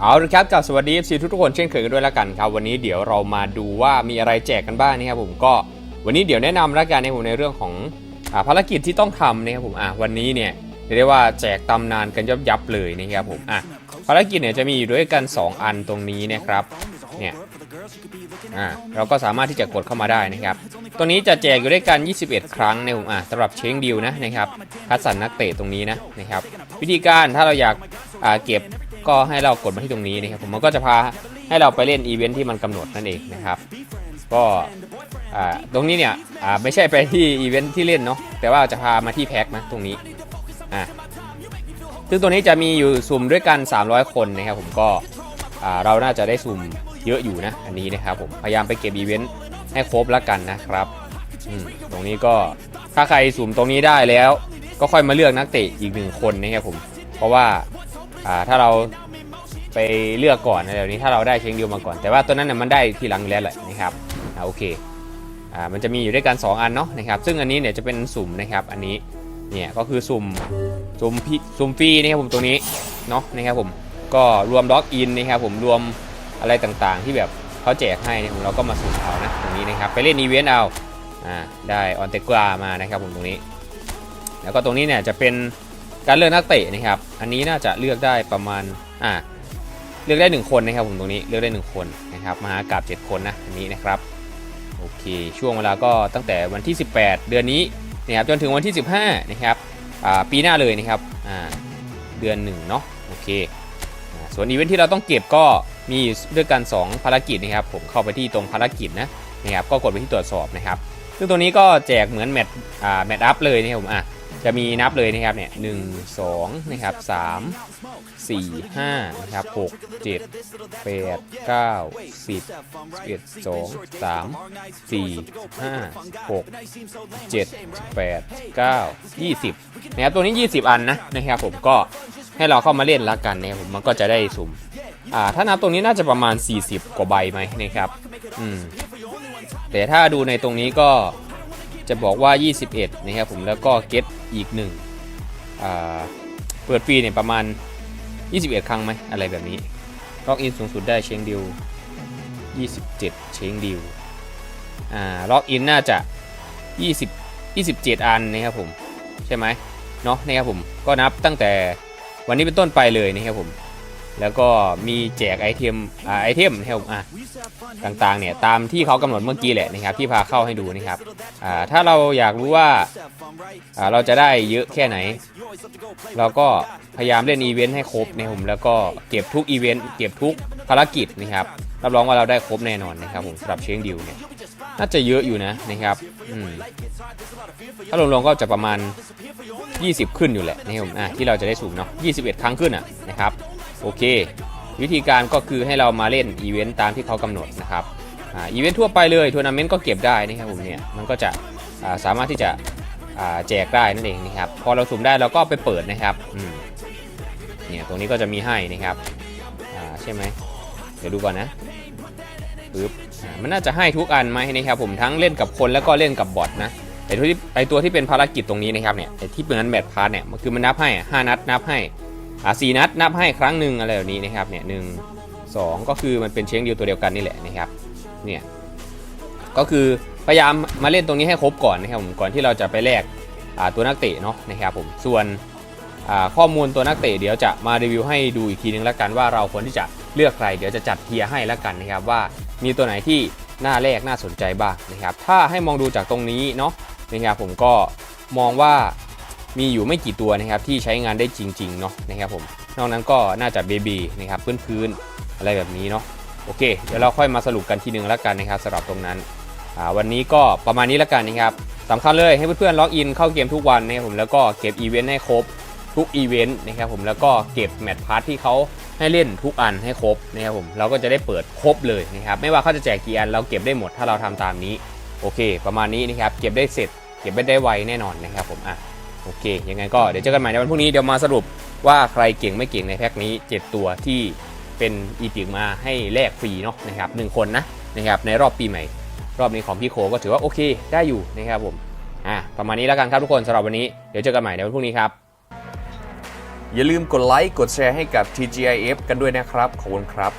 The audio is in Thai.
เอาละครับกับสวัสดี FC ทุกๆคนเช่นเคยกันด้วยแล้วกันครับ วันนี้เดี๋ยวเรามาดูว่ามีอะไรแจกกันบ้างนะครับผมก็วันนี้เดี๋ยวแนะนำแล้วกันในผมในเรื่องของอาภารกิจที่ต้องทำนะครับผมอะวันนี้เนี่ยเรียกได้ว่าแจกตำนานกันยับยับๆเลยนะครับผมอะภารกิจเนี่ยจะมีอยู่ด้วยกัน 2 อันตรงนี้นะครับเนี่ยอะเราก็สามารถที่จะกดเข้ามาได้นะครับตัวนี้จะแจกอยู่ด้วยกัน 21 ครั้งในผมอะสำหรับเชงดิวนะนะครับคัดสรรนักเตะตรงนี้นะนะครับวิธีการถ้าเราอยากอ่าเก็บ ก็ให้เรากดมาที่ตรงนี้นะครับผมมันก็จะพาให้เราไปเล่นอีเวนท์ที่มันกำหนดนั่นเองนะครับก็อ่าตรงนี้เนี่ยอ่าไม่ใช่ไปที่อีเวนท์ที่เล่นเนาะแต่ว่าจะพามาที่แพ็คนะตรงนี้อ่าซึ่งตัวนี้จะมีอยู่สุ่มด้วยกัน 300 คนนะครับผมก็อ่าเราน่าจะได้สุ่มเยอะอยู่นะอันนี้นะครับผมพยายามไปเก็บอีเวนต์ให้ครบแล้วกันนะครับอืมตรงนี้ก็ถ้าใครสุ่มตรงนี้ได้แล้ว ก็ค่อยมาเลือกนักเตะอีกหนึ่งคนนะครับผม เพราะว่า อ่าถ้าเราไปเลือกก่อนในเดี๋ยวนี้ถ้าเราได้เชงดิวมาก่อน แต่ว่าตัวนั้นน่ะมันได้ทีหลังอยู่แล้วแหละนะครับอ่าโอเคอ่ามันจะมีอยู่ด้วยกัน 2 อันเนาะนะครับซึ่งอันนี้เนี่ยจะเป็นสุ่มนะครับอันนี้เนี่ยก็คือสุ่มสุ่มพี่สุ่มฟรีนะครับผมตัวนี้เนาะนะครับผมก็รวมล็อกอินนะครับผมรวมอะไรต่างๆ ที่แบบเขาแจกให้เนี่ยผมเราก็มาสุ่มเอานะตรงนี้นะครับไปเล่นอีเวนต์เอาอ่าได้ออนเตกรามานะครับผมตรงนี้ แล้วก็ตรงนี้เนี่ยจะเป็น การเลือกนักเตะนะครับ อันนี้น่าจะเลือกได้ประมาณอ่าเลือกได้ 1 คนนะครับผมตรงนี้เลือกได้ 1 คนนะครับมหากราบ7คนนะอันนี้นะครับโอเคช่วงเวลาก็ตั้งแต่วันที่ 18 เดือนนี้นะครับจนถึงวันที่ 15นะครับอ่าปีหน้าเลยนะครับอ่าเดือนหนึ่งเนาะโอเคอส่วนอีเวนท์ที่เราต้องเก็บก็มีด้วยกัน 2 ภารกิจนะครับ ผมเข้าไปที่ตรงภารกิจนะนะครับก็กดไปที่ตรวจสอบนะครับ ซึ่งตัวนี้ก็แจกเหมือนแมตช์อ่าแมตช์อัพเลยนะครับผมอะ จะมีนับเลยนะครับเนี่ยหนึ่งสองนะครับสามสี่ห้านะครับหกเจ็ดแปดเก้าสิบเอ็ดสองสามสี่ห้าหกเจ็ดแปดเก้ายี่สิบนะครับตัวนี้20อันนะนะครับผมก็ให้เราเข้ามาเล่นละกันนะครับผมมันก็จะได้สุ่มอ่าถ้านับตรงนี้น่าจะประมาณ 40 กว่าใบไหมนะครับอืมแต่ถ้าดูในตรงนี้ก็จะบอกว่า 21 นะครับผมแล้วก็เก็ต อีกหนึ่งเปิดฟรีเนี่ยประมาณ 21 ครั้งไหมอะไรแบบนี้ล็อกอินสูงสุดได้เชงดิว 27 เชงดิวอ่าล็อกอินน่าจะ 20 27 อันนะครับผม ใช่ไหมเนาะนะครับผมก็นับตั้งแต่วันนี้เป็นต้นไปเลยนะครับผม แล้วก็มีแจกไอเทมไอเทมนะครับผมต่างๆเนี่ยตามที่เขากำหนดเมื่อกี้แหละนะครับที่พาเข้าให้ดูนะครับถ้าเราอยากรู้ว่าเราจะได้เยอะแค่ไหน เราก็พยายามเล่นอีเวนต์ให้ครบนะครับผมแล้วก็เก็บทุกอีเวนต์เก็บทุกภารกิจนะครับรับรองว่าเราได้ครบแน่นอนนะครับผมสำหรับเชงดิวเนี่ยน่าจะเยอะอยู่นะนะครับถ้ารวมๆก็จะประมาณ 20 ขึ้นอยู่แหละนะครับที่เราจะได้สูงเนาะ21 ครั้งขึ้นอะนะครับ โอเค วิธีการก็คือให้เรามาเล่นอีเวนต์ตามที่เขากำหนดนะครับอ่าอีเวนต์ทั่วไปเลยทัวร์นาเมนต์ก็เก็บได้นะครับผมเนี่ยมันก็จะอ่าสามารถที่จะอ่าแจกได้นั่นเองนะครับพอเราสุ่มได้เราก็ไปเปิดนะครับอืมเนี่ยตรงนี้ก็จะมีให้นะครับอ่าใช่ไหมเดี๋ยวดูก่อนนะปึ๊บมันน่าจะให้ทุกอันไหมนะครับผมทั้งเล่นกับคนแล้วก็เล่นกับบอทนะไอตัวที่ไอตัวที่เป็นภารกิจตรงนี้นะครับเนี่ยไอที่เป็นนั้นแมทพาร์ทเนี่ยมันคือมันนับให้อะห้านัดนับให้ อ่าสี่นัดนับให้ครั้งหนึ่งอะไรแบบนี้นะครับเนี่ยหนึ่งสองก็คือมันเป็นเชงเดียวตัวเดียวกันนี่แหละนะครับเนี่ยก็คือพยายามมาเล่นตรงนี้ให้ครบก่อนนะครับผมก่อนที่เราจะไปแลกอ่าตัวนักเตะเนาะนะครับผมส่วนอ่าข้อมูลตัวนักเตะเดี๋ยวจะมารีวิวให้ดูอีกทีนึงแล้วกันว่าเราควรที่จะเลือกใคร เดี๋ยวจะจัดเทียร์ให้แล้วกันนะครับว่ามีตัวไหนที่น่าแลกน่าสนใจบ้างนะครับถ้าให้มองดูจากตรงนี้เนาะนะครับผมก็มองว่า มีอยู่ไม่กี่ตัวนะครับที่ใช้งานได้จริงๆเนาะนะครับผมนอกนั้นก็น่าจะเบบีนะครับพื้นๆอะไรแบบนี้เนาะโอเค เดี๋ยวเราค่อยมาสรุปกันทีหนึงแล้วกันนะครับสำหรับตรงนั้นวันนี้ก็ประมาณนี้แล้วกันนะครับสำคัญเลยให้เพื่อนๆล็อกอินเข้าเกมทุกวันนะครับผมแล้วก็เก็บอีเวนต์ให้ครบทุกอีเวนต์นะครับผมแล้วก็เก็บแมตช์พาร์ทที่เขาให้เล่นทุกอันให้ครบนะครับผมเราก็จะได้เปิดครบเลยนะครับไม่ว่าเขาจะแจกกี่อันเราเก็บได้หมดถ้าเราทำตามนี้ โอเค ประมาณนี้นะครับเก็บได้เสร็จ เก็บได้ไวแน่นอนนะครับผมอะ โอเค ยังไงก็เดี๋ยวเจอกันใหม่ในวันพรุ่งนี้เดี๋ยวมาสรุปว่าใครเก่งไม่เก่งในแพ็คนี้ 7 ตัวที่เป็นอีพิกมาให้แลกฟรีเนาะนะครับหนึ่งคนนะนะครับในรอบปีใหม่ รอบนี้ของพี่โคก็ถือว่าโอเคได้อยู่นะครับผมอะประมาณนี้แล้วกันครับทุกคนสำหรับวันนี้เดี๋ยวเจอกันใหม่ในวันพรุ่งนี้ครับ อย่าลืมกดไลค์กดแชร์ให้กับ TGIF กันด้วยนะครับ ขอบคุณครับ